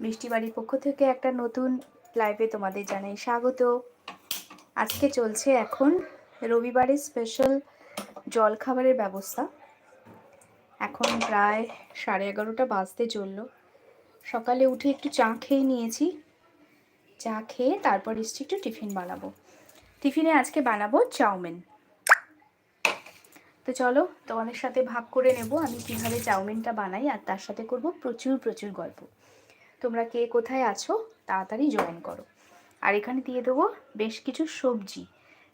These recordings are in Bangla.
মিষ্টি বাড়ির পক্ষ থেকে একটা নতুন লাইভে তোমাদের জানাই স্বাগত। আজকে চলছে এখন রবিবারের স্পেশাল জলখাবারের ব্যবস্থা। এখন প্রায় সাড়ে এগারোটা বাজতে চলল। সকালে উঠে একটু চা খেয়ে নিয়েছি। চা খেয়ে তারপর এসছি একটু টিফিন বানাবো। টিফিনে আজকে বানাবো চাউমিন। তো চলো তোমাদের সাথে ভাগ করে নেব আমি কীভাবে চাউমিনটা বানাই আর তার সাথে করব প্রচুর প্রচুর গল্প। তোমরা কে কোথায় আছো, তাড়াতাড়ি জয়েন করো। আর এখানে দিয়ে দেবো বেশ কিছু সবজি,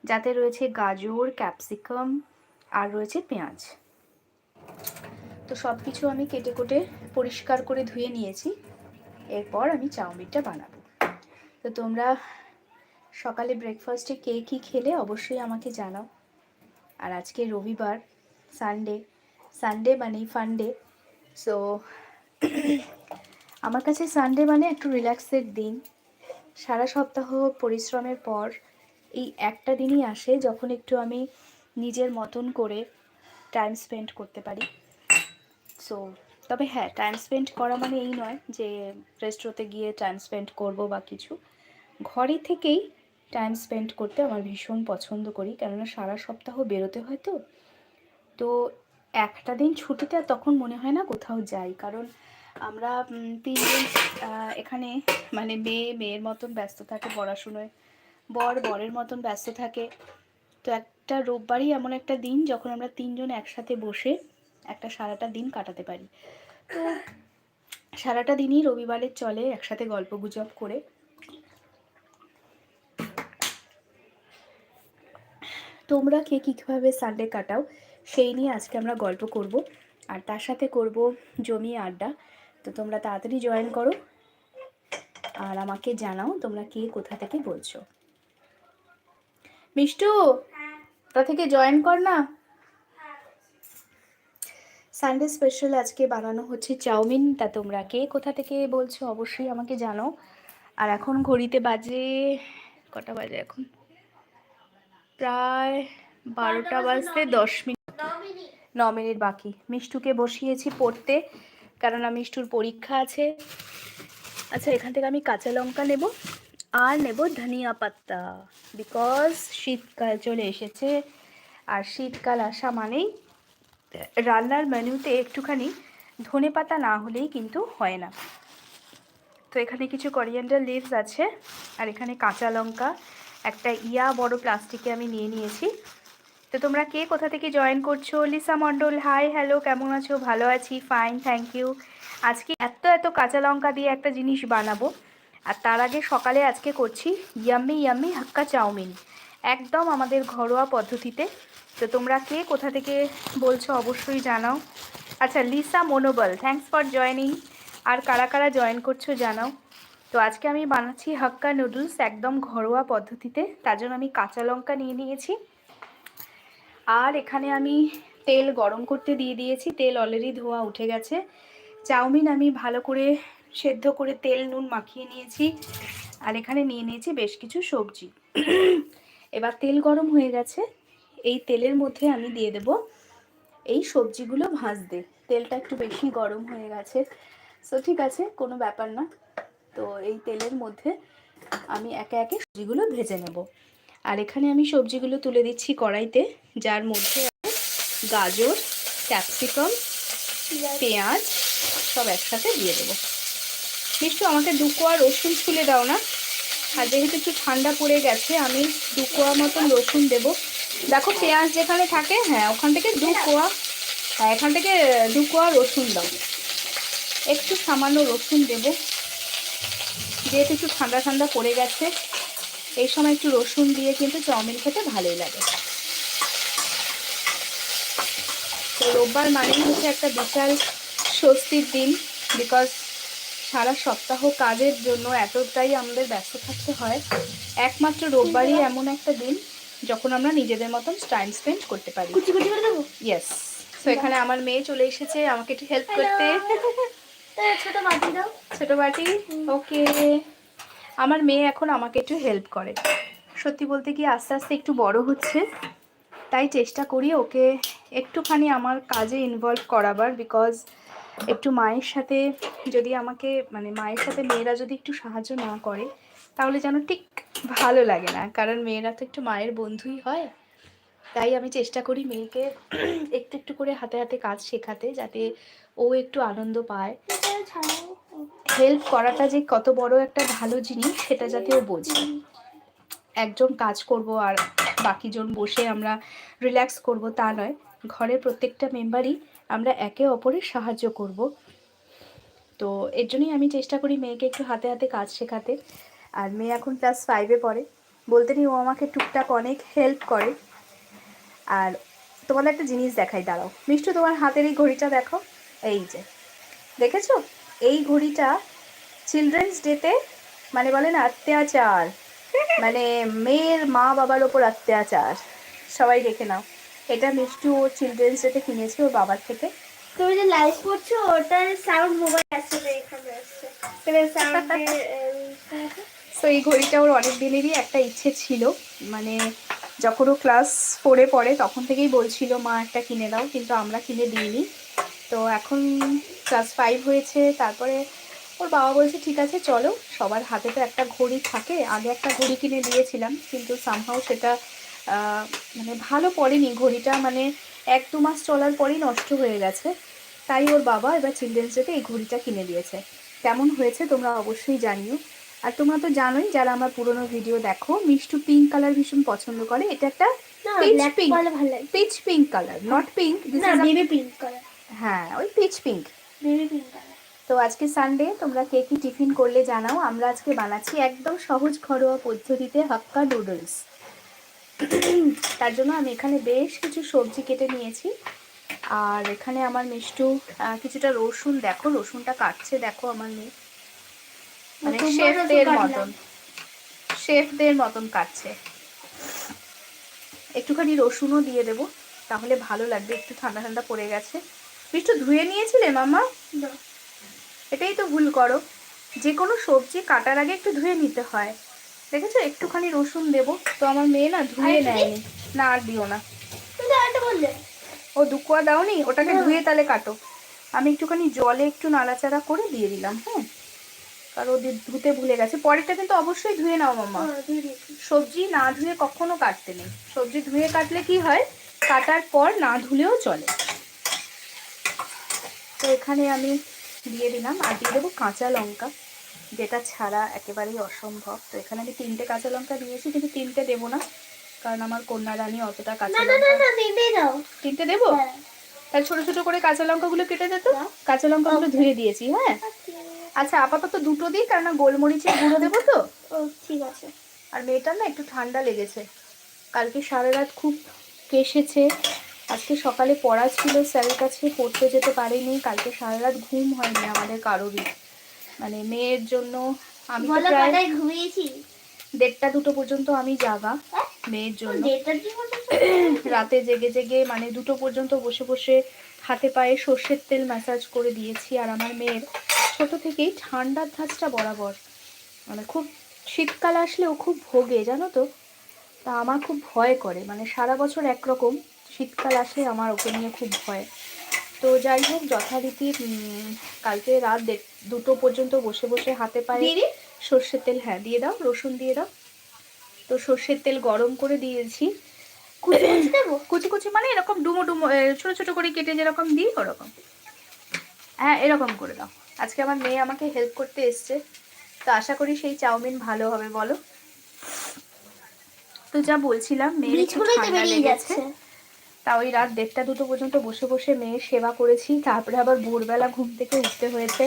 যাতে রয়েছে গাজর ক্যাপসিকাম আর রয়েছে পেঁয়াজ। তো সব কিছু আমি কেটে কুটে পরিষ্কার করে ধুয়ে নিয়েছি। এরপর আমি চাউমিনটা বানাবো। তো তোমরা সকালে ব্রেকফাস্টে কে কী খেলে অবশ্যই আমাকে জানাও। আর আজকে রবিবার সানডে সানডে মানে ফান্ডে সো আমার কাছে সানডে মানে একটু রিল্যাক্সের দিন। সারা সপ্তাহ পরিশ্রমের পর এই একটা দিনই আসে যখন একটু আমি নিজের মতন করে টাইম স্পেন্ড করতে পারি। সো তবে হ্যাঁ টাইম স্পেন্ড করা মানে এই নয় যে রেস্টুরেন্টে গিয়ে টাইম স্পেন্ড করব বা কিছু। ঘরে থেকেই টাইম স্পেন্ড করতে আমার ভীষণ পছন্দ করি, কেননা সারা সপ্তাহ বেরোতে হয় তো। তো একটা দিন ছুটিতে তখন মনে হয় না কোথাও যাই, কারণ আমরা তিনজন এখানে মানে মেয়ে, মেয়ের মতন ব্যস্ত থাকে পড়াশুনোয়। বর বরের মতন ব্যস্ত থাকে। তো একটা রোববারই এমন একটা দিন যখন আমরা তিনজন একসাথে বসে একটা সারাটা দিন কাটাতে পারি। তো সারাটা দিনই রবিবারের চলে একসাথে গল্প গুজব করে। তোমরা কে কী কীভাবে সানডে কাটাও, সেই নিয়ে আজকে আমরা গল্প করব। আর তার সাথে করব জমি আড্ডা। তো তোমরা তাড়াতাড়ি জয়েন করো আর আমাকে জানাও তোমরা কে কোথা থেকে বলছো। মিষ্টু তা থেকে জয়েন কর না। সানডে স্পেশাল আজকে বানানো হচ্ছে চাউমিন তা তোমরা কে কোথা থেকে বলছো অবশ্যই আমাকে জানাও। আর এখন ঘড়িতে বাজে কটা বাজে এখন? প্রায় বারোটা বাজতে দশ মিনিট। ন মিনিট বাকি। মিষ্টুকে বসিয়েছি পড়তে। কেননা মিষ্টুর পরীক্ষা আছে। আচ্ছা এখান থেকে আমি কাঁচা লঙ্কা নেব আর নেব ধনিয়া পাত্তা বিকজ শীতকাল চলে এসেছে, আর শীতকাল আসা মানেই রান্নার মেনুতে একটুখানি ধনে পাতা না হলেই কিন্তু হয় না। তো এখানে কিছু করিয়েন্ডার লিভস আছে, আর এখানে কাঁচা লঙ্কা, একটা ইয়া বড় প্লাস্টিকে আমি নিয়ে নিয়েছি। তো তোমরা কে কোথা থেকে জয়েন করছ? লিসা মণ্ডল হাই হ্যালো কেমন আছো? ভালো আছি ফাইন থ্যাংক ইউ আজকে এত এত কাঁচা লঙ্কা দিয়ে একটা জিনিস বানাবো। আর তার আগে সকালে আজকে করছি ইয়াম্মি ইয়াম্মি হাক্কা চাউমিন। একদম আমাদের ঘরোয়া পদ্ধতিতে। তো তোমরা কে কোথা থেকে বলছো অবশ্যই জানাও। আচ্ছা লিসা মনোবল থ্যাঙ্কস ফর জয়নিং আর কারা কারা জয়েন করছ জানাও। তো আজকে আমি বানাচ্ছি হাক্কা নুডলস একদম ঘরোয়া পদ্ধতিতে। তার জন্য আমি কাঁচা লঙ্কা নিয়ে নিয়েছি। আর এখানে আমি তেল গরম করতে দিয়ে দিয়েছি, তেল অলরেডি ধোয়া উঠে গেছে। চাউমিন আমি ভালো করে সেদ্ধ করে তেল নুন মাখিয়ে নিয়েছি, আর এখানে নিয়ে নিয়েছি বেশ কিছু সবজি। এবার তেল গরম হয়ে গেছে, এই তেলের মধ্যে আমি দিয়ে দেব এই সবজিগুলো ভাজতে। তেলটা একটু বেশি গরম হয়ে গেছে। সো ঠিক আছে, কোনো ব্যাপার না। তো এই তেলের মধ্যে আমি একে একে সবজিগুলো ভেজে নেব। আর এখানে আমি সবজিগুলো তুলে দিচ্ছি কড়াইতে যার মধ্যে গাজর ক্যাপসিকাম পেঁয়াজ সব একসাথে দিয়ে দেবো। মিষ্টু আমাকে দু কোয়া রসুন ছুলে দাও না। আর যেহেতু একটু ঠান্ডা পড়ে গেছে আমি দু কোয়া মতন রসুন দেবো। দেখো পেঁয়াজ যেখানে থাকে হ্যাঁ ওখান থেকে দু কোয়া হ্যাঁ এখান থেকে দু কোয়া রসুন দাও। একটু সামান্য রসুন দেবো। যেহেতু একটু ঠান্ডা ঠান্ডা পড়ে গেছে এই সময় একটু রসুন দিয়ে কিন্তু চাউমিন খেতে ভালোই লাগে। তো রোববার মানেই হচ্ছে একটা বিশাল স্বস্তির দিন বিকজ সারা সপ্তাহ কাজের জন্য এতটাই আমাদের ব্যস্ত থাকতে হয়। একমাত্র রোববারই এমন একটা দিন যখন আমরা নিজেদের মতন টাইম স্পেন্ড করতে পারি। ইয়েস তো এখানে আমার মেয়ে চলে এসেছে আমাকে একটু হেল্প করতে। ছোট মাটি দাও। ছোট বাটি? ওকে আমার মেয়ে এখন আমাকে একটু হেল্প করে। সত্যি বলতে কি আস্তে আস্তে একটু বড় হচ্ছে, তাই চেষ্টা করি ওকে একটুখানি আমার কাজে ইনভলভ করাবার বিকজ একটু মায়ের সাথে যদি আমাকে মানে মায়ের সাথে মেয়েরা যদি একটু সাহায্য না করে, তাহলে যেন ঠিক ভালো লাগে না। কারণ মেয়েরা তো একটু মায়ের বন্ধুই হয়, তাই আমি চেষ্টা করি মেয়েকে একটু একটু করে হাতে হাতে কাজ শেখাতে যাতে ও একটু আনন্দ পায়। হেল্প করাটা যে কত বড় একটা ভালো জিনিস, সেটা যাতে ও বোঝে। একজন কাজ করব আর বাকিজন বসে আমরা রিল্যাক্স করব, তা নয়। ঘরের প্রত্যেকটা মেম্বারই আমরা একে অপরের সাহায্য করব। তো এর জন্যই আমি চেষ্টা করি মেয়েকে একটু হাতে হাতে কাজ শেখাতে। আর মেয়ে এখন ক্লাস ফাইভে পড়ে। বলতে নেই, ও আমাকে টুকটাক অনেক হেল্প করে। আর তোমাদের একটা জিনিস দেখাই, দাঁড়াও। মিষ্টু, তোমার হাতের এই ঘড়িটা দেখো এই যে দেখেছ? এই ঘড়িটা চিলড্রেন্স ডেতে মানে বলে না অত্যাচার। মানে মেয়ের মা বাবার ওপর অত্যাচার। সবাই দেখে নাও। এটা মিষ্টু ও চিলড্রেন্স ডেতে কিনেছে ওর বাবার থেকে। তুমি যে লাইভ করছ ওটার সাউন্ড মোবাইল আসছে এখানে আসছে সাউন্ড সো এই ঘড়িটা ওর অনেক দিনেরই একটা ইচ্ছে ছিল। মানে যখন ও ক্লাস ফোরে পড়ে তখন থেকেই বলছিল মা একটা কিনে দাও। কিন্তু আমরা কিনে দিইনি। তো এখন ক্লাস ফাইভ হয়েছে তারপরে ওর বাবা বলছে ঠিক আছে চলো। সবার হাতে তো একটা ঘড়ি থাকে আগে একটা ঘড়ি কিনে দিয়েছিলাম কিন্তু সামহাও সেটা মানে ভালো পড়েনি। ঘড়িটা মানে এক দু মাস চলার পরেই নষ্ট হয়ে গেছে। তাই ওর বাবা এবার চিলড্রেন্স ডেতে এই ঘড়িটা কিনে দিয়েছে। কেমন হয়েছে তোমরা অবশ্যই জানিও। আর তোমরা তো জানোই যারা আমার পুরোনো ভিডিও দেখো মিষ্টু পিঙ্ক কালার ভীষণ পছন্দ করে। এটা একটা ভালো লাগে। Peach pink colour not pink baby pink colour হ্যাঁ ওই peach pink baby pink colour তো আজকে সানডে তোমরা কে কি টিফিন করলে জানাও। আমরা আজকে বানাচ্ছি একদম সহজ ঘরোয়া পদ্ধতিতে হাক্কা নুডলস তার জন্য আমি এখানে বেশ কিছু সবজি কেটে নিয়েছি। আর এখানে আমার মিষ্টু কিছুটা রসুন দেখো রসুনটা কাটছে দেখো আমার মেয়ে। মানে শেফদের মতন। শেফদের মতন কাটছে। একটুখানি রসুনও দিয়ে দেবো তাহলে ভালো লাগবে একটু ঠান্ডা ঠান্ডা পড়ে গেছে। মিষ্টু ধুয়ে নিয়েছিলে মামা এটাই তো ভুল করো। যে কোনো সবজি কাটার আগে একটু ধুয়ে নিতে হয়। দেখেছ? একটুখানি রসুন দেবো। তো আমার মেয়ে না ধুয়ে নেয়নি। না আর দিও না। ও দুকুয়া দাওনি? ওটাকে হ্যাঁ। ধুয়ে তাহলে কাটো। আমি একটুখানি জলে একটু নাড়াচাড়া করে দিয়ে দিলাম হ্যাঁ? কারণ ও দি- ধুতে ভুলে গেছে। পরেরটা কিন্তু অবশ্যই ধুয়ে নাও মামা হ্যাঁ। সবজি না ধুয়ে কখনো কাটতে নেই। সবজি ধুয়ে কাটলে কি হয়? কাটার পর না ধুলেও চলে। তো এখানে আমি দিয়ে দিলাম আর দিয়ে দেবো কাঁচা লঙ্কা যেটা ছাড়া একেবারেই অসম্ভব। তো এখানে আমি তিনটে কাঁচা লঙ্কা দিয়েছি কিন্তু তিনটে দেবো না কারণ আমার কন্যা রানী অতটা কাঁচা লঙ্কা তিনটে দেবো? হ্যাঁ। তাহলে ছোট ছোট করে কাঁচা লঙ্কাগুলো কেটে দে তো। দাও। কাঁচা লঙ্কাগুলো ধুয়ে দিয়েছি হ্যাঁ। আচ্ছা আপাতত দুটো দিই কারণ গোলমরিচের গুঁড়ো দেবো তো। ও ঠিক আছে। আর মেয়েটার না একটু ঠান্ডা লেগেছে। কালকে সারা রাত খুব কেসেছে আজকে সকালে পড়া ছিল স্যারের কাছে পড়তে যেতে পারিনি। কালকে সারা রাত ঘুম হয়নি আমাদের কারোরই। মানে মেয়ের জন্য আমি প্রায় ঘুমিয়েছি? দেড়টা দুটো পর্যন্ত আমি জাগা? মেয়ের জন্য। রাতে জেগে জেগে মানে দুটো পর্যন্ত বসে বসে হাতে পায়ে সর্ষের তেল ম্যাসাজ করে দিয়েছি আর আমার মেয়ের। ছোট থেকেই ঠান্ডার ধাঁচটা বরাবর। মানে খুব শীতকাল আসলে ও খুব ভোগে জানো তো? তা আমার খুব ভয় করে। মানে সারা বছর একরকম শীতকাল আসে আমার ওকে নিয়ে খুব ভয়। তো যাই হোক যথারীতি কালকে রাত দুটো পর্যন্ত বসে বসে হাতে পায়ে সর্ষের তেল হ্যাঁ দিয়ে দাও রসুন দিয়ে দাও। তো সর্ষের তেল গরম করে দিয়েছি। কুচি কুচি মানে এরকম ডুমো ডুমো ছোট ছোট করে কেটে যেরকম দিই ওরকম। হ্যাঁ এরকম করে দাও। আজকে আমার মেয়ে আমাকে হেল্প করতে এসছে। তো আশা করি সেই চাউমিন ভালো হবে বলো। তো যা বলছিলাম মেয়ে ঠান্ডা লেগেছে। তা ওই রাত দেড়টা দুটো পর্যন্ত বসে বসে মেয়ের সেবা করেছি। তারপরে আবার ভোরবেলা ঘুম থেকে উঠতে হয়েছে।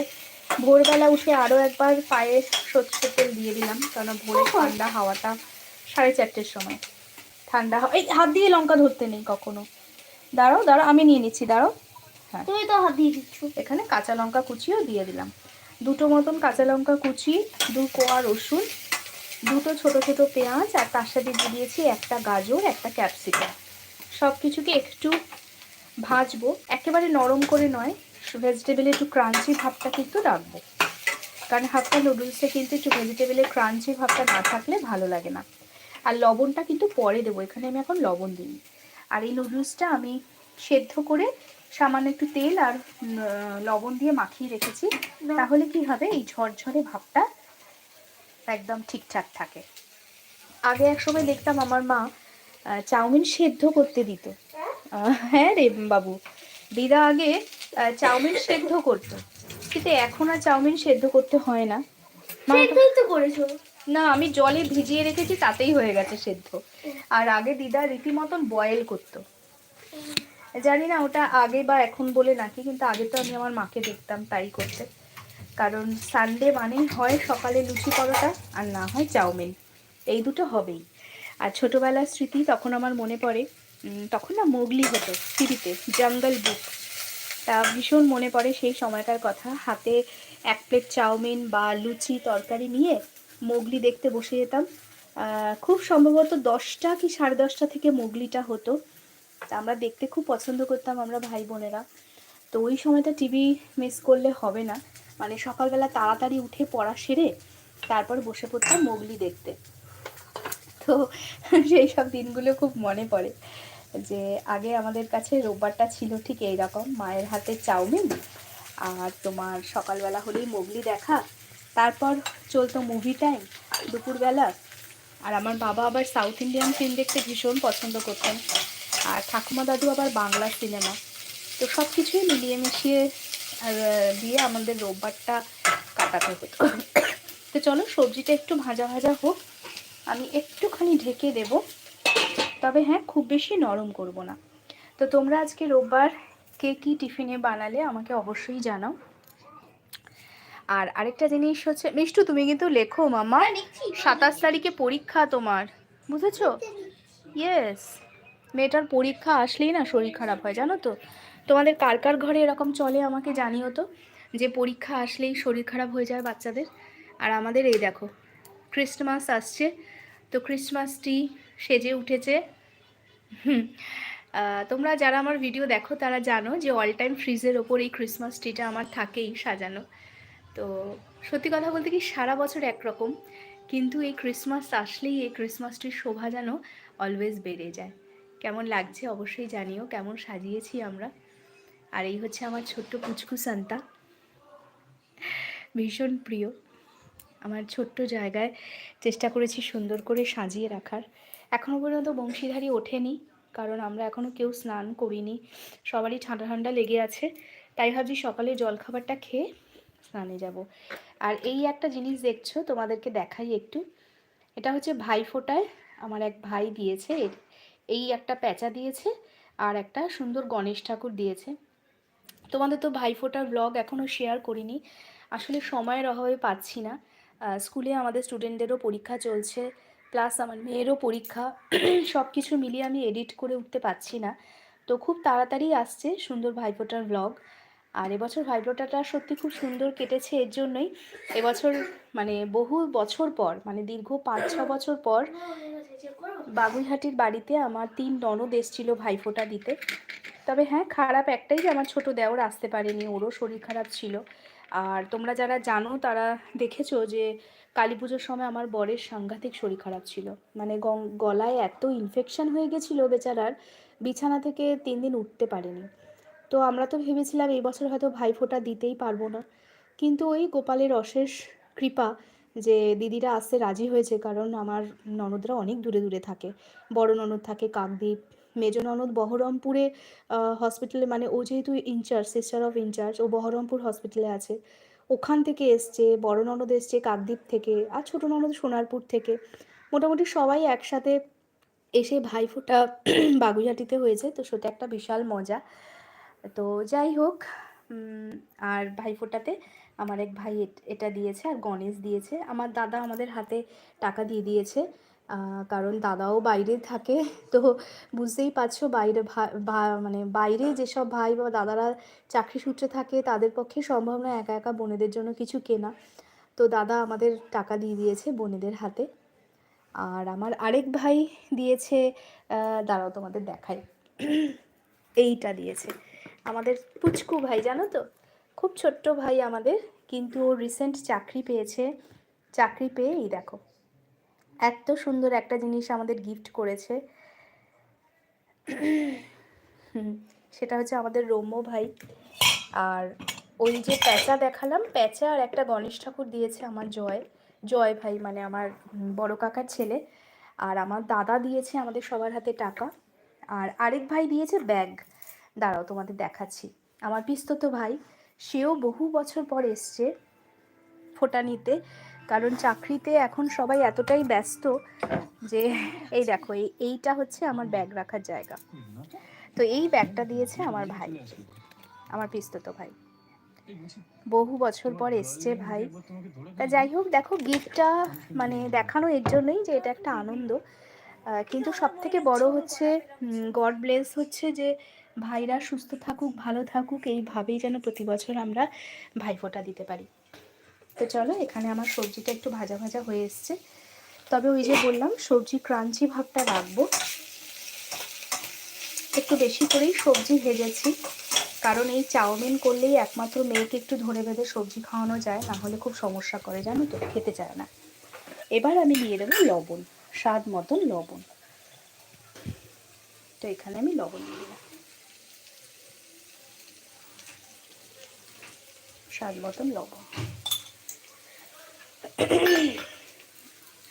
ভোরবেলা উঠে আরও একবার পায়ে সর্ষের তেল দিয়ে দিলাম কারণ ভোরে ঠান্ডা হাওয়াটা সাড়ে চারটের সময়। ঠান্ডা হাওয়া এই হাত দিয়ে লঙ্কা ধরতে নেই কখনো। দাঁড়াও দাঁড়াও আমি নিয়ে নিচ্ছি দাঁড়াও। হ্যাঁ। তুমি তো হাত দিয়ে দিচ্ছ। এখানে কাঁচা লঙ্কা কুচিও দিয়ে দিলাম। দুটো মতন কাঁচা লঙ্কা কুচি দু কোয়া রসুন দুটো ছোট ছোট পেঁয়াজ আর তার সাথে দিয়ে দিয়েছি একটা গাজর একটা ক্যাপসিকাম। সব কিছুকে একটু ভাজবো। একেবারে নরম করে নয় ভেজিটেবলের একটু ক্রাঞ্চি ভাবটা কিন্তু রাখব। কারণ হাক্কা নুডলসে কিন্তু একটু ভেজিটেবলের ক্রাঞ্চি ভাবটা না থাকলে ভালো লাগে না। আর লবণটা কিন্তু পরে দেবো এখানে আমি এখন লবণ দিই আর এই নুডলসটা আমি সেদ্ধ করে সামান্য একটু তেল আর লবণ দিয়ে মাখিয়ে রেখেছি। তাহলে কি হবে এই ঝরঝরে ভাবটা একদম ঠিকঠাক থাকে। আগে এক সময় দেখতাম আমার মা চাউমিন সেদ্ধ করতে দিত। হ্যাঁ রে বাবু দিদা আগে চাউমিন সেদ্ধ করতো। কিন্তু এখন আর চাউমিন সেদ্ধ করতে হয় না। করেছ। না আমি জলে ভিজিয়ে রেখেছি তাতেই হয়ে গেছে সেদ্ধ। আর আগে দিদা রীতিমতন বয়েল করতো। জানি না ওটা আগে বা এখন বলে নাকি কিন্তু আগে তো আমি আমার মাকে দেখতাম তাই করতে। কারণ সানডে মানেই হয় সকালে লুচি পরোটা আর না হয় চাউমিন। এই দুটো হবেই। আর ছোটোবেলার স্মৃতি তখন আমার মনে পড়ে তখন না মোগলি হতো টিভিতে জঙ্গল বুক। তা ভীষণ মনে পড়ে সেই সময়কার কথা। হাতে এক প্লেট চাউমিন বা লুচি তরকারি নিয়ে মোগলি দেখতে বসে যেতাম। খুব সম্ভবত দশটা কি সাড়ে দশটা থেকে মোগলিটা হতো। তা আমরা দেখতে খুব পছন্দ করতাম আমরা ভাই বোনেরা। তো ওই সময়টা টিভি মিস করলে হবে না। মানে সকালবেলা তাড়াতাড়ি উঠে পড়া সেরে তারপর বসে পড়তাম মোগলি দেখতে। তো সেই সব দিনগুলো খুব মনে পড়ে যে আগে আমাদের কাছে রোববারটা ছিল ঠিক এইরকম, মায়ের হাতে চাউমিন আর তোমার সকালবেলা হলেই মোগলি দেখা, তারপর চলতো মুভি টাইম দুপুরবেলা। আর আমার বাবা আবার সাউথ ইন্ডিয়ান ফিল্ম দেখতে ভীষণ পছন্দ করতেন। আর ঠাকুমা দাদু আবার বাংলা সিনেমা তো সব কিছুই মিলিয়ে মিশিয়ে, আর দিয়ে আমাদের রোববারটা কাটাতে হতো। তো চলো সবজিটা একটু ভাজা ভাজা হোক। আমি একটুখানি ঢেকে দেব। তবে হ্যাঁ খুব বেশি নরম করব না। তো তোমরা আজকে রোববার কে কী টিফিনে বানালে আমাকে অবশ্যই জানাও। আর আরেকটা জিনিস হচ্ছে মিষ্টু তুমি কিন্তু লেখো মামা সাতাশ তারিখে পরীক্ষা তোমার বুঝেছ? ইয়েস মেয়েটার পরীক্ষা আসলেই না শরীর খারাপ হয় জানো তো? তোমাদের কার কার ঘরে এরকম চলে আমাকে জানিও তো যে পরীক্ষা আসলেই শরীর খারাপ হয়ে যায় বাচ্চাদের? আর আমাদের এই দেখো ক্রিসমাস আসছে। তো ক্রিসমাসটি সেজে উঠেছে। তোমরা যারা আমার ভিডিও দেখো তারা জানো যে অল টাইম ফ্রিজের ওপর এই ক্রিসমাস ট্রিটা আমার থাকেই সাজানো। তো সত্যি কথা বলতে কি সারা বছর একরকম, কিন্তু এই ক্রিসমাস আসলেই এই ক্রিসমাস ট্রির শোভা যেন অলওয়েজ বেড়ে যায়। কেমন লাগছে অবশ্যই জানিও, কেমন সাজিয়েছি আমরা। আর এই হচ্ছে আমার ছোট্ট পুচকু সান্তা। ভীষণ প্রিয়। আমার ছোট্ট জায়গায় চেষ্টা করেছি সুন্দর করে সাজিয়ে রাখার। এখনও পর্যন্ত বংশীধারী ওঠেনি, কারণ আমরা এখনও কেউ স্নান করিনি। সবারই ঠান্ডা ঠান্ডা লেগে আছে, তাই ভাবছি সকালে জলখাবারটা খেয়ে স্নানে যাব। আর এই একটা জিনিস দেখছ, তোমাদেরকে দেখাই একটু। এটা হচ্ছে ভাই ফোটায়, আমার এক ভাই দিয়েছে। এই একটা প্যাঁচা দিয়েছে আর একটা সুন্দর গণেশ ঠাকুর দিয়েছে। তোমাদের তো ভাইফোঁটার ব্লগ এখনও শেয়ার করিনি। আসলে সময়ের অভাবে পাচ্ছি না। স্কুলে আমাদের স্টুডেন্টদেরও পরীক্ষা চলছে প্লাস আমার মেয়েরও পরীক্ষা সব কিছু মিলিয়ে আমি এডিট করে উঠতে পারছি না। তো খুব তাড়াতাড়ি আসছে সুন্দর ভাইফোঁটার ব্লগ আর এবছর ভাইফোঁটাটা সত্যি খুব সুন্দর কেটেছে, এর জন্যই এবছর মানে বহু বছর পর মানে দীর্ঘ পাঁচ, ছ বছর পর বাগুইহাটির বাড়িতে আমার তিন ননদ এসেছিল ভাইফোঁটা দিতে। তবে হ্যাঁ খারাপ একটাই যে আমার ছোট দেওর আসতে পারেনি, ওরও শরীর খারাপ ছিল। আর তোমরা যারা জানো, তারা দেখেছ যে কালী পুজোর সময় আমার বরের সাংঘাতিক শরীর খারাপ ছিল। মানে গলায় এত ইনফেকশন হয়ে গেছিল বেচারার, বিছানা থেকে তিন দিন উঠতে পারেনি। তো আমরা তো ভেবেছিলাম এই বছর হয়তো ভাইফোঁটা দিতেই পারব না। কিন্তু ওই গোপালের অশেষ কৃপা যে দিদিরা আসতে রাজি হয়েছে, কারণ আমার ননদরা অনেক দূরে দূরে থাকে। বড় ননদ থাকে কাকদ্বীপ মেজ ননদ বহরমপুরে হসপিটালে মানে ও যেহেতু ইনচার্জ সিস্টার অফ ইনচার্জ ও বহরমপুর হসপিটালে আছে। ওখান থেকে এসছে, বড় ননদ এসছে কাকদ্বীপ থেকে আর ছোটো ননদ সোনারপুর থেকে। মোটামুটি সবাই একসাথে এসে ভাইফোঁটা বাগুইহাটিতে হয়েছে, তো সেটা একটা বিশাল মজা। তো যাই হোক আর ভাইফোঁটাতে আমার এক ভাই এটা দিয়েছে আর গণেশ দিয়েছে। আমার দাদা আমাদের হাতে টাকা দিয়ে দিয়েছে। কারণ দাদাও বাইরে থাকে, তো বুঝতেই পারছ বাইরে মানে বাইরে যেসব ভাই বা দাদারা চাকরি সূত্রে থাকে, তাদের পক্ষে সম্ভব নয় একা একা বোনেদের জন্য কিছু কেনা। তো দাদা আমাদের টাকা দিয়ে দিয়েছে বোনেদের হাতে। আর আমার আরেক ভাই দিয়েছে দাঁড়াও তোমাদের দেখাই। এইটা দিয়েছে। আমাদের পুচকু ভাই, জানো তো? খুব ছোট্ট ভাই আমাদের, কিন্তু ও রিসেন্ট চাকরি পেয়েছে। চাকরি পেয়ে এই দেখো। এত সুন্দর একটা জিনিস আমাদের গিফট করেছে। সেটা হচ্ছে আমাদের রৌম্য ভাই। আর ওই যে প্যাঁচা দেখালাম, প্যাঁচা আর একটা গণেশ ঠাকুর দিয়েছে আমার জয়। জয় ভাই মানে আমার বড় কাকার ছেলে। আর আমার দাদা দিয়েছে আমাদের সবার হাতে টাকা। আর আরেক ভাই দিয়েছে ব্যাগ। দাঁড়াও, তোমাদের দেখাচ্ছি। আমার পিস্তত ভাই, সেও বহু বছর পর এসছে ফোটা নিতে। কারণ চাকরিতে এখন সবাই এতটাই ব্যস্ত যে, এই দেখো, এই, এইটা হচ্ছে আমার ব্যাগ রাখার জায়গা। তো এই ব্যাগটা দিয়েছে আমার ভাই, আমার পিস্তত ভাই। বহু বছর পর এসছে ভাই। তা যাই হোক, দেখো গিফটটা মানে দেখানো এর জন্যই যে এটা একটা আনন্দ। কিন্তু সব থেকে বড় হচ্ছে গড ব্লেস হচ্ছে যে ভাইরা সুস্থ থাকুক, ভালো থাকুক, এইভাবেই যেন প্রতি বছর আমরা ভাইফোঁটা দিতে পারি। তো চলো, এখানে আমার সবজিটা একটু ভাজা ভাজা হয়ে এসছে। তবে ওই যে বললাম, সবজি ক্রাঞ্চি ভাবটা রাখব। একটু বেশি করেই সবজি ভেজেছি, কারণ এই চাউমিন করলেই একমাত্র মেয়েকে একটু ধরে বেঁধে সবজি খাওয়ানো যায়, না হলে খুব সমস্যা করে, জানো তো, খেতে চায় না। এবার আমি দিয়ে দেবো লবণ, স্বাদ মতন লবণ। তো এখানে আমি লবণ দিয়ে দিলাম। স্বাদ মতন লবণ।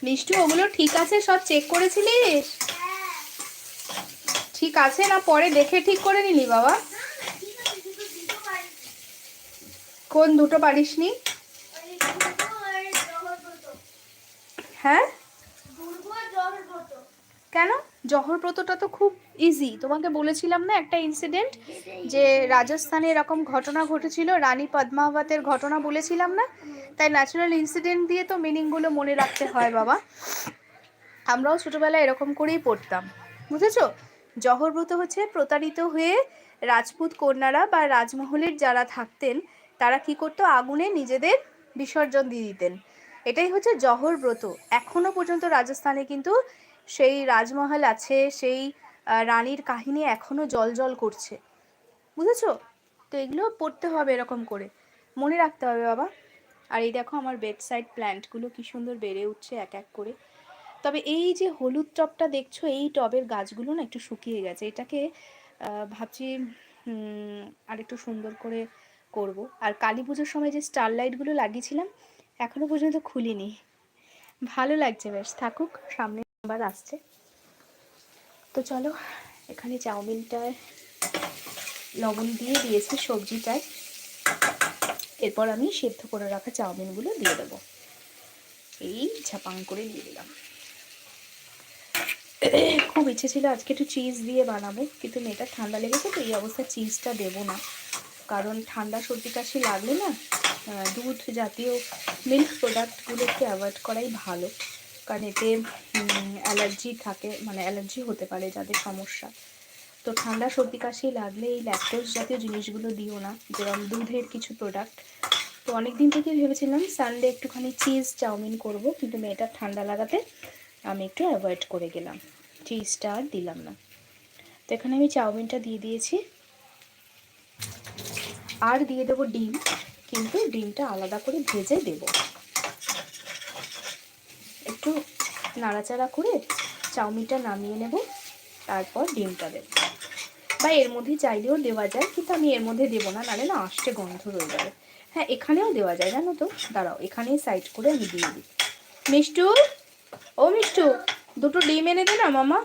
মিষ্টু, ওগুলো ঠিক আছে? সব চেক করেছিলিস? ঠিক আছে না? পরে দেখে ঠিক করে নিলি বাবা। কোন দুটো পারিস নি হ্যাঁ? কেন? জহরব্রতটা তো খুব ইজি তোমাকে বলেছিলাম না একটা ইনসিডেন্ট যে রাজস্থানে এরকম ঘটনা ঘটেছিল, রানী পদ্মাবতের ঘটনা বলেছিলাম না? তাই ন্যাচারাল ইনসিডেন্ট দিয়ে তো মিনিংগুলো মনে রাখতে হয় বাবা। আমরাও ছোটবেলায় এরকম করেই পড়তাম, বুঝেছ? জহরব্রত হচ্ছে প্রতারিত হয়ে রাজপুত কন্যারা বা রাজমহলের যারা থাকতেন, তারা কি করতো? আগুনে নিজেদের বিসর্জন দিয়ে দিতেন। এটাই হচ্ছে জহর ব্রত এখনও পর্যন্ত রাজস্থানে কিন্তু সেই রাজমহল আছে, সেই রানীর কাহিনী এখনও জল জল করছে। বুঝেছ? তো এগুলো পড়তে হবে এরকম করে। মনে রাখতে হবে বাবা। আর এই দেখো আমার বেড সাইড প্ল্যান্টগুলো কি সুন্দর বেড়ে উঠছে এক এক করে। তবে এই যে হলুদ টবটা দেখছ, এই টবের গাছগুলো না একটু শুকিয়ে গেছে। এটাকে ভাবছি আর একটু সুন্দর করে করব। আর কালী পুজোর সময় যে স্টার লাইটগুলো লাগিয়েছিলাম এখনও পর্যন্ত খুলিনি। ভালো লাগছে বেশ। থাকুক, সামনে আবার আসছে। তো চলো, এখানে চাউমিনটায় লবণ দিয়ে দিয়েছি সবজিটায়। এরপর আমি সেদ্ধ করে রাখা চাউমিনগুলো দিয়ে দেবো। এই ঝাপাং করে দিয়ে দিলাম। খুব ইচ্ছে ছিল আজকে একটু চিজ দিয়ে বানাবো, কিন্তু মেয়েটা ঠান্ডা লেগেছে তো এই অবস্থায় চিজটা দেবো না। কারণ ঠান্ডা সর্দি কাশি লাগলে না দুধ জাতীয় মিল্ক প্রোডাক্টগুলো একটু অ্যাভয়েড করাই ভালো। কারণ এতে অ্যালার্জি থাকে মানে অ্যালার্জি হতে পারে যাদের সমস্যা। তো ঠান্ডা সর্দি কাশি লাগলে এই ল্যাকটোজ জাতীয় জিনিসগুলো দিও না, যেরকম দুধের কিছু প্রোডাক্ট তো অনেক দিন থেকে ভেবেছিলাম সানডে একটুখানি চিজ চাউমিন করব, কিন্তু মেয়েটার ঠান্ডা লাগাতে আমি একটু অ্যাভয়েড করে গেলাম। চিজটা আর দিলাম না। তো এখানে আমি চাউমিনটা দিয়ে দিয়েছি। আর দিয়ে দেবো ডিম, কিন্তু ডিমটা আলাদা করে ভেজে দেব। একটু নাড়াচাড়া করে চাউমিনটা নামিয়ে নেব, তারপর ডিমটা দেব। বা এর মধ্যে চাইলেও দেওয়া যায়, কিন্তু আমি এর মধ্যে দেবো না, নাহলে না আষ্টে গন্ধ রয়ে যাবে। হ্যাঁ এখানেও দেওয়া যায়, জানো তো? দাঁড়াও এখানেই সাইড করে আমি দিয়ে দিই। মিষ্টু? ও মিষ্টু, দুটো ডিম এনে দে না মামা।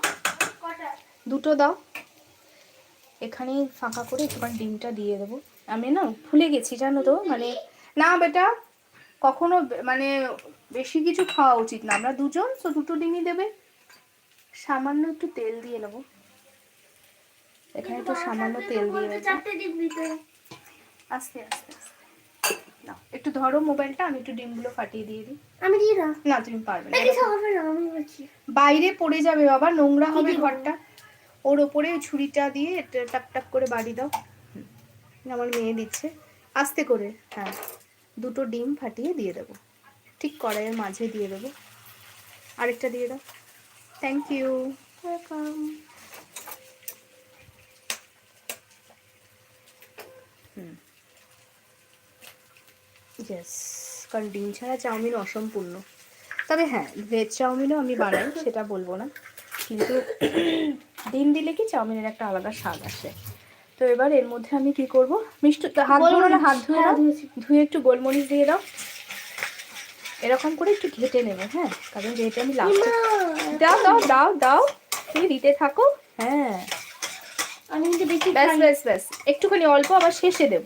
দুটো দাও। এখানেই ফাঁকা করে একটুখানি ডিমটা দিয়ে দেবো। আমি না ভুলে গেছি, জানো তো? মানে না বেটা, কখনো মানে বেশি কিছু খাওয়া উচিত না। আমরা দুজন, তো দুটো ডিমই দেবে। সামান্য একটু তেল দিয়ে নেব। এখানে একটু সামান্য তেল দিয়ে আস্তে আস্তে আস্তে। না একটু ধরো মোবাইলটা আমি একটু ডিমগুলো ফাটিয়ে দিয়ে দিই। আমি দিই না না তুমি পারবে না। হবে না আমি বলছি। বাইরে পড়ে যাবে বাবা নোংরা হবে ঘরটা। ওর ওপরে ছুরিটা দিয়ে এটা টাক টাক করে বাড়ি দাও। আমার মেয়ে দিচ্ছে। আস্তে করে হ্যাঁ দুটো ডিম ফাটিয়ে দিয়ে দেবো। ঠিক কড়াইয়ের মাঝে দিয়ে দেবো। আরেকটা দিয়ে দাও। থ্যাংক ইউ ওয়েলকাম ইয়েস কারণ ডিম ছাড়া চাউমিন অসম্পূর্ণ। তবে হ্যাঁ ভেজ চাউমিনও আমি বানাই সেটা বলব না। কিন্তু ডিম দিলে কি চাউমিনের একটা আলাদা স্বাদ আসে। তো এবার এর মধ্যে আমি কি করব? মিষ্টি হাত ধুয়ে না হাত ধুয়ে ধুয়ে একটু গোলমরিচ দিয়ে দাও। এরকম করে একটু ঘেটে নেবে হ্যাঁ? কারণ যেহেতু আমি লাস্টে দাও দাও দাও দাও। তুমি দিতে থাকো। হ্যাঁ। আমি কিন্তু বেশি ব্যাস। ব্যাস ব্যাস। একটুখানি অল্প আবার শেষে দেব।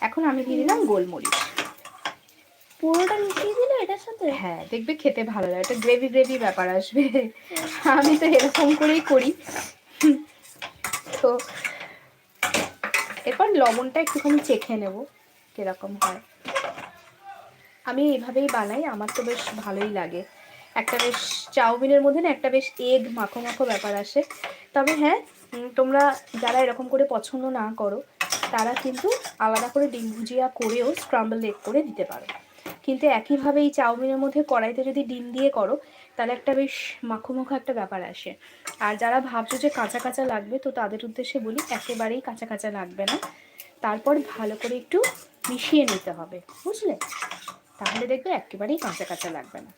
এখন আমি দিয়ে দিলাম গোলমরিচ। পুরোটা মিশিয়ে দিলে এটার সাথে? হ্যাঁ দেখবে খেতে ভালো লাগে। এটা গ্রেভি গ্রেভি ব্যাপার আসবে। আমি তো এরকম করেই করি। তো এরপর লবণটা একটুখানি চেখে নেব, কীরকম হয়। আমি এইভাবেই বানাই, আমার তো বেশ ভালোই লাগে। একটা বেশ চাউমিনের মধ্যে না একটা বেশ এগ মাখো মাখো ব্যাপার আসে। তবে হ্যাঁ তোমরা যারা এরকম করে পছন্দ না করো, তারা কিন্তু আলাদা করে ডিম ভুজিয়া করেও স্ক্রাম্বল এগ করে দিতে পারো। কিন্তু একইভাবে এই চাউমিনের মধ্যে কড়াইতে যদি ডিম দিয়ে করো, তাহলে একটা বেশ মাখো একটা ব্যাপার আসে। আর যারা ভাবছ যে কাঁচা কাঁচা লাগবে, তো তাদের উদ্দেশ্যে বলি, একেবারেই কাঁচা কাঁচা লাগবে না। তারপর ভালো করে একটু মিশিয়ে নিতে হবে, বুঝলে? তাহলে দেখবে একেবারেই কাঁচা কাঁচা লাগবে না।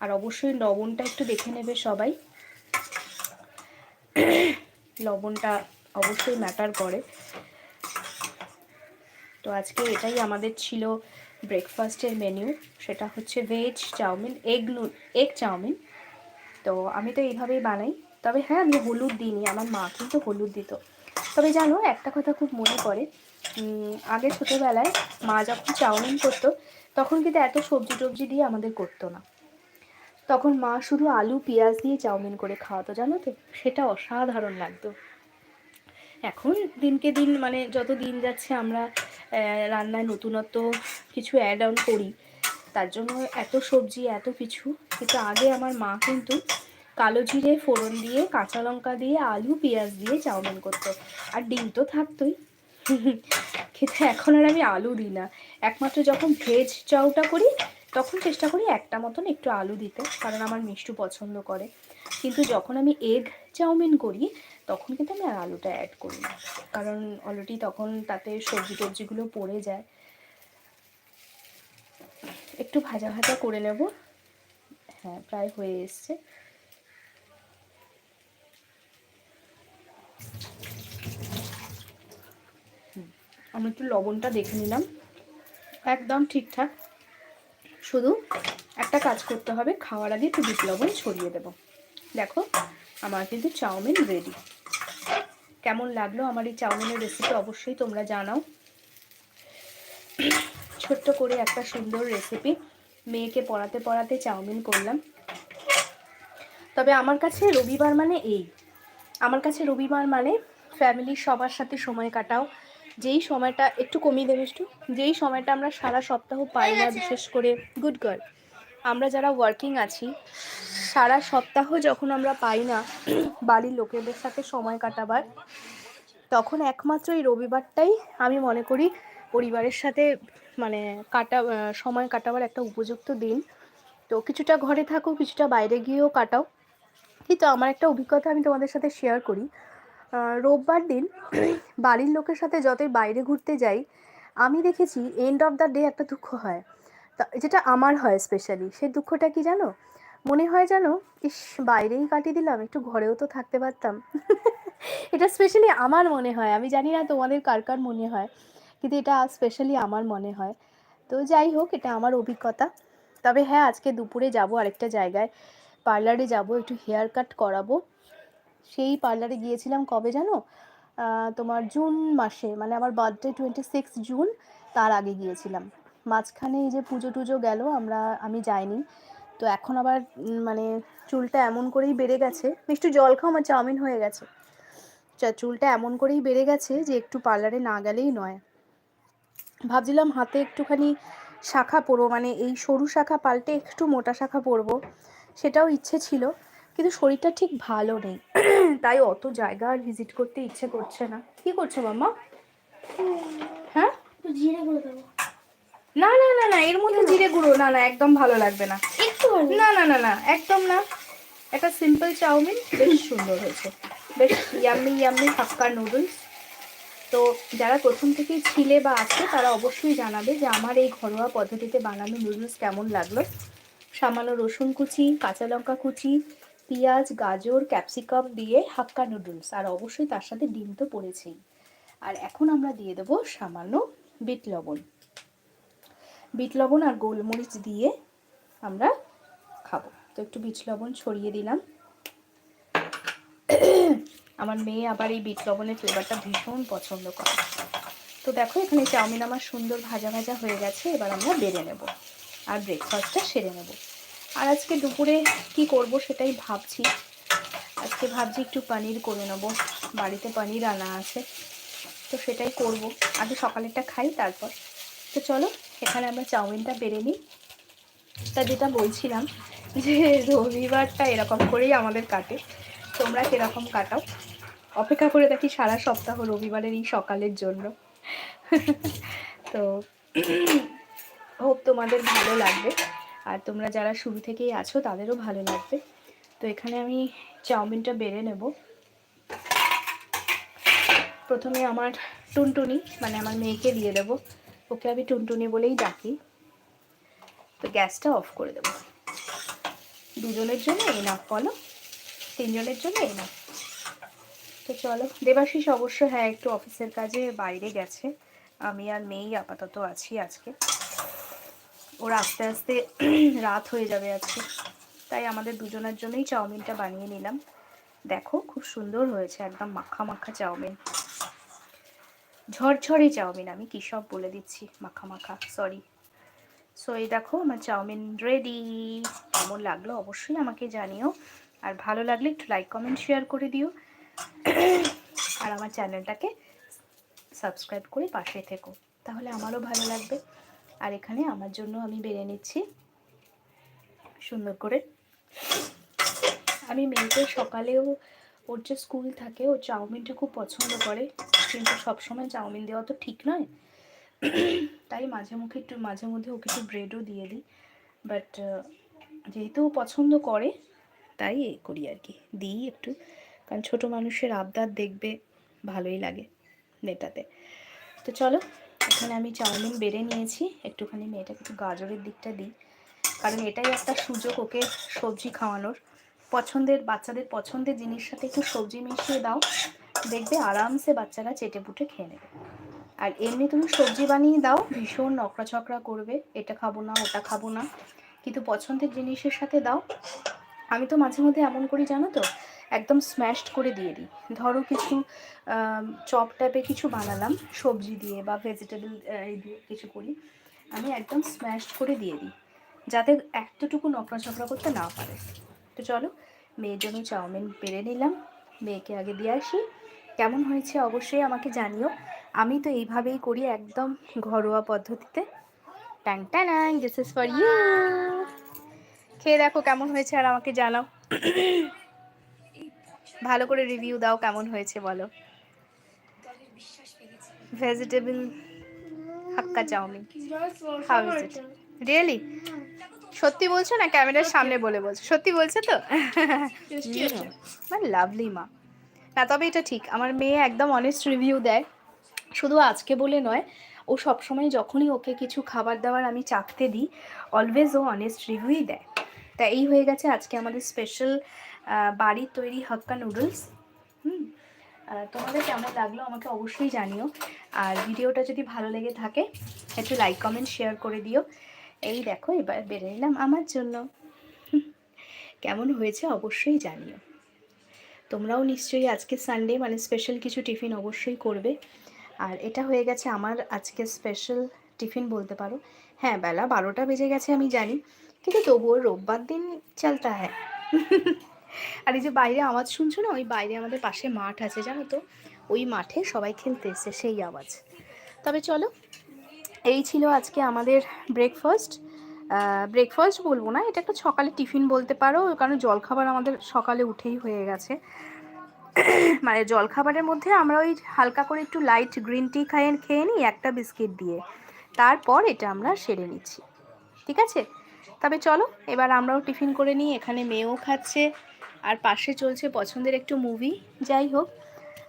আর অবশ্যই লবণটা একটু দেখে নেবে সবাই। লবণটা অবশ্যই ম্যাটার করে। তো আজকে এটাই আমাদের ছিল ব্রেকফাস্টের মেনু সেটা হচ্ছে veg chowmein egg egg chowmein. তো আমি তো এইভাবেই বানাই। তবে হ্যাঁ আমি হলুদ দিইনি, আমার মা কিন্তু হলুদ দিত। তবে জানো, একটা কথা খুব মনে পড়ে। আগে ছোটোবেলায় মা যখন চাউমিন করতো, তখন কিন্তু এত সবজি টবজি দিয়ে আমাদের করতো না। তখন মা শুধু আলু, পেঁয়াজ দিয়ে চাউমিন করে খাওয়াতো, জানো তো? সেটা অসাধারণ লাগতো। এখন দিনকে দিন মানে যত দিন যাচ্ছে আমরা রান্নায় নতুনত্ব কিছু অ্যাড অন করি। তার জন্য এত সবজি, এত কিছু। কিন্তু আগে আমার মা কিন্তু কালো জিরে, ফোড়ন দিয়ে, কাঁচা লঙ্কা দিয়ে, আলু, পেঁয়াজ দিয়ে চাউমিন করতো। আর ডিম তো থাকতোই। কিন্তু এখন আর আমি আলু দিই না। একমাত্র যখন ভেজ চাউটা করি, তখন চেষ্টা করি একটা মতন একটু আলু দিতে, কারণ আমার মিষ্টু পছন্দ করে। কিন্তু যখন আমি এগ চাউমিন করি তখন কিন্তু আমি আর আলুটা অ্যাড করি না কারণ অলরেডি তখন তাতে সবজি টবজিগুলো পড়ে যায়। একটু ভাজা ভাজা করে নেব। হ্যাঁ প্রায় হয়ে এসছে। আমি একটু লবণটা দেখে নিলাম। একদম ঠিকঠাক। শুধু একটা কাজ করতে হবে, খাওয়ার আগে একটু বিট লবণ ছড়িয়ে দেবো। দেখো, আমার কিন্তু চাউমিন রেডি কেমন লাগল আমার এই চাউমিনের রেসিপি অবশ্যই তোমরা জানাও। ছোট্ট করে একটা সুন্দর রেসিপি মেয়েকে পড়াতে পড়াতে চাউমিন করলাম। তবে আমার কাছে রবিবার মানে এই। আমার কাছে রবিবার মানে ফ্যামিলির সবার সাথে সময় কাটাও। যেই সময়টা একটু কমিয়ে দেবে একটু। যেই সময়টা আমরা সারা সপ্তাহ পাই না, বিশেষ করে গুড গার্ল আমরা যারা ওয়ার্কিং আছি, সারা সপ্তাহ যখন আমরা পাই না বাড়ির লোকেদের সাথে সময় কাটাবার, তখন একমাত্র এই রবিবারটাই আমি মনে করি পরিবারের সাথে মানে কাটা সময় কাটাবার একটা উপযুক্ত দিন। তো কিছুটা ঘরে থাকো, কিছুটা বাইরে গিয়েও কাটাও। কিন্তু আমার একটা অভিজ্ঞতা আমি তোমাদের সাথে শেয়ার করি। রোববার দিন বাড়ির লোকের সাথে যতই বাইরে ঘুরতে যাই, আমি দেখেছি এন্ড অফ দ্য ডে একটা দুঃখ হয়। যেটা আমার হয় স্পেশালি সেই দুঃখটা কি জানো? মনে হয় জানো, ইস, বাইরেই কাটিয়ে দিলাম, একটু ঘরেও তো থাকতে পারতাম। এটা স্পেশালি আমার মনে হয়, আমি জানি না তোমাদের কার কার মনে হয়, কিন্তু এটা স্পেশালি আমার মনে হয়। তো যাই হোক, এটা আমার অভিজ্ঞতা। তবে হ্যাঁ আজকে দুপুরে যাব আরেকটা জায়গায়। পার্লারে যাব, একটু হেয়ার কাট করাবো। সেই পার্লারে গিয়েছিলাম কবে জানো? তোমার জুন মাসে মানে আমার বার্থডে টোয়েন্টি সিক্স জুন, তার আগে গিয়েছিলাম। মাঝখানে এই যে পুজো টুজো গেল আমরা আমি যাইনি। তো এখন আবার মানে চুলটা এমন করেই বেড়ে গেছে। একটু জল খাও আমার চাউমিন হয়ে গেছে। চুলটা এমন করেই বেড়ে গেছে যে একটু পার্লারে না গেলেই নয়। ভাবছিলাম হাতে একটুখানি শাখা পরবো মানে এই সরু শাখা পাল্টে একটু মোটা শাখা পরবো সেটাও ইচ্ছে ছিল কিন্তু শরীরটা ঠিক ভালো নেই। তাই অত জায়গা আর ভিজিট করতে ইচ্ছে করছে না। কি করছ মাম্মা? হ্যাঁ। জিরে গুঁড়ো দেবো। না না না না এর মধ্যে জিরে গুঁড়ো না না একদম ভালো লাগবে না। একটু না না না না একদম না। একটা সিম্পল চাউমিন বেশ সুন্দর হয়েছে। বেশ ইয়াম্মি ইয়াম্মি হাক্কা নুডলস তো যারা প্রথম থেকেই ছিলে বা আছে তারা অবশ্যই জানাবে যে আমার এই ঘরোয়া পদ্ধতিতে বানানো নুডলস কেমন লাগল। সামান্য রসুন কুচি কাঁচা লঙ্কা কুচি পেঁয়াজ গাজর ক্যাপসিকাম দিয়ে হাক্কা নুডলস আর অবশ্যই তার সাথে ডিম তো পড়েছেই। আর এখন আমরা দিয়ে দেবো সামান্য বিট লবণ। বিট লবণ আর গোলমরিচ দিয়ে আমরা খাব। তো একটু বিট লবণ ছড়িয়ে দিলাম। আমার মেয়ে আবার এই বিট লবণের ফ্লেভারটা ভীষণ পছন্দ করে। তো দেখো, এখানে চাউমিন আমার সুন্দর ভাজা ভাজা হয়ে গেছে, এবার আমরা বেড়ে নেব আর ব্রেকফাস্টটা সেরে নেব। আর আজকে দুপুরে কি করব সেটাই ভাবছি। আজকে ভাবছি একটু পনির করে নেব, বাড়িতে পনির আনা আছে, তো সেটাই করব। আগে সকালেরটা খাই, তারপর। তো চলো এখানে আমরা চাউমিনটা বেড়ে নিই। তা যেটা বলছিলাম যে রবিবারটা এরকম করেই আমাদের কাটে। তোমরা কীরকম কাটাও? অপেক্ষা করে থাকি সারা সপ্তাহ রবিবারের এই সকালের জন্য। তো হোপ তোমাদের ভালো লাগবে। আর তোমরা যারা শুরু থেকেই আছো, তাদেরও ভালো লাগবে। তো এখানে আমি চাউমিনটা বেড়ে নেব। প্রথমে আমার টুনটুনি মানে আমার মেয়েকে দিয়ে দেবো। ওকে আমি টুনটুনি বলেই ডাকি। তো গ্যাসটা অফ করে দেবো। দুজনের জন্য এই এনাফ বলো? তিনজনের জন্য এই এনাফ তো চলো, দেবাশিস অবশ্য হ্যাঁ একটু অফিসের কাজে বাইরে গেছে। আমি আর মেয়েই আপাতত আছি আজকে। ওর আস্তে আস্তে রাত হয়ে যাবে আজকে। তাই আমাদের দুজনের জন্যই চাউমিনটা বানিয়ে নিলাম। দেখো, খুব সুন্দর হয়েছে, একদম মাখা মাখা চাউমিন। ঝরঝরে চাউমিন, আমি কী সব বলে দিচ্ছি? মাখা মাখা সরি সো এই দেখো, আমার চাউমিন রেডি কেমন লাগল অবশ্যই আমাকে জানিও। আর ভালো লাগলে একটু লাইক কমেন্ট শেয়ার করে দিও। আর আমার চ্যানেলটাকে সাবস্ক্রাইব করে পাশে থেকো। তাহলে আমারও ভালো লাগবে। আর এখানে আমার জন্য আমি বেড়ে নিচ্ছি সুন্দর করে। আমি মেয়েকে সকালেও, ওর যে স্কুল থাকে, ও চাউমিনটা খুব পছন্দ করে। কিন্তু সবসময় চাউমিন দেওয়া তো ঠিক নয়। তাই মাঝে মুখে একটু, মাঝে মধ্যে ওকে একটু ব্রেডও দিয়ে দিই। বাট যেহেতু পছন্দ করে, তাই এ করি আর কি। দিই একটু। কারণ ছোট মানুষের আবদার দেখবে, ভালোই লাগে মেটাতে তো চলো, এখানে আমি চাউমিন বেড়ে নিয়েছি। একটুখানি মেয়েটাকে একটু গাজরের দিকটা দিই। কারণ এটাই একটা সুযোগ ওকে সবজি খাওয়ানোর। পছন্দের, বাচ্চাদের পছন্দের জিনিস সাথে একটু সবজি মিশিয়ে দাও। দেখবে আরামসে বাচ্চারা চেটে পুটে খেয়ে নেবে। আর এমনি তুমি সবজি বানিয়ে দাও, ভীষণ নকড়া ছকড়া করবে, এটা খাব না, ওটা খাব না। কিন্তু পছন্দের জিনিসের সাথে দাও। আমি তো মাঝে মধ্যে এমন করি, জানো তো? একদম স্ম্যাশড করে দিয়ে দিই। ধরো কিছু চপ টাইপের কিছু বানালাম, সবজি দিয়ে বা ভেজিটেবল দিয়ে কিছু করি, আমি একদম স্ম্যাশড করে দিয়ে দিই। যাতে এতটুকু নকড়া চকড়া করতে না পারে। তো চলো, মেয়ের জন্য চাউমিন পেরে নিলাম। মেয়েকে আগে দিয়ে আসি। কেমন হয়েছে অবশ্যই আমাকে জানিও। আমি তো এইভাবেই করি একদম ঘরোয়া পদ্ধতিতে। Tang tang this is for you খেয়ে দেখো কেমন হয়েছে আর আমাকে জানাও। ভালো করে রিভিউ দাও কেমন হয়েছে বলো। Vegetable Hakka chowmein. How is it really সত্যি বলছো না? ক্যামেরার সামনে বলে বলছো। সত্যি বলছো তো? মানে লাভলি মা। না তবে এটা ঠিক। আমার মেয়ে একদম অনেস্ট রিভিউ দেয়। শুধু আজকে বলে নয়, ও সবসময় যখনই ওকে কিছু খাবার দাবার আমি চাখতে দিই অলওয়েজ ও অনেস্ট রিভিউই দেয়। তা এই হয়ে গেছে আজকে আমাদের স্পেশাল বাড়ির তৈরি হাক্কা নুডলস হুম? তোমাদের কেমন লাগল আমাকে অবশ্যই জানিও। আর ভিডিওটা যদি ভালো লেগে থাকে, একটু লাইক কমেন্ট শেয়ার করে দিও। এই দেখো, এবার বেড়ে নিলাম আমার জন্য। কেমন হয়েছে অবশ্যই জানিও। তোমরাও নিশ্চয়ই আজকে সানডে মানে স্পেশাল কিছু টিফিন অবশ্যই করবে। আর এটা হয়ে গেছে আমার আজকে স্পেশাল টিফিন বলতে পারো। হ্যাঁ বেলা বারোটা বেজে গেছে আমি জানি, কিন্তু তবুও রোববার দিন চলতা হ্যাঁ আর এই যে বাইরে আওয়াজ শুনছো না, ওই বাইরে আমাদের পাশে মাঠ আছে, জানো তো? ওই মাঠে সবাই খেলতে এসছে, সেই আওয়াজ। তবে চলো, এই ছিল আজকে আমাদের ব্রেকফাস্ট ব্রেকফাস্ট বলব না, এটা একটা সকালে টিফিন বলতে পারো, কারণ জলখাবার আমাদের সকালে উঠেই হয়ে গেছে। মানে জলখাবারের মধ্যে আমরা ওই হালকা করে একটু লাইট গ্রিন টি খাইয়ে খেয়ে নিই একটা বিস্কিট দিয়ে। তারপর এটা আমরা সেরে নিচ্ছি। ঠিক আছে? তবে চলো, এবার আমরাও টিফিন করে নিই, এখানে মেয়েও খাচ্ছে, আর পাশে চলছে পছন্দের একটু মুভি যাই হোক।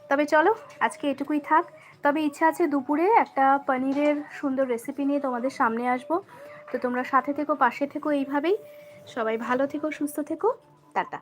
তবে চলো, আজকে এটুকুই থাক। তবে ইচ্ছা আছে দুপুরে একটা পনিরের সুন্দর রেসিপি নিয়ে তোমাদের সামনে আসব। তো তোমরা সাথে থেকো পাশে থেকো এইভাবেই। সবাই ভালো থেকো সুস্থ থেকো। টাটা।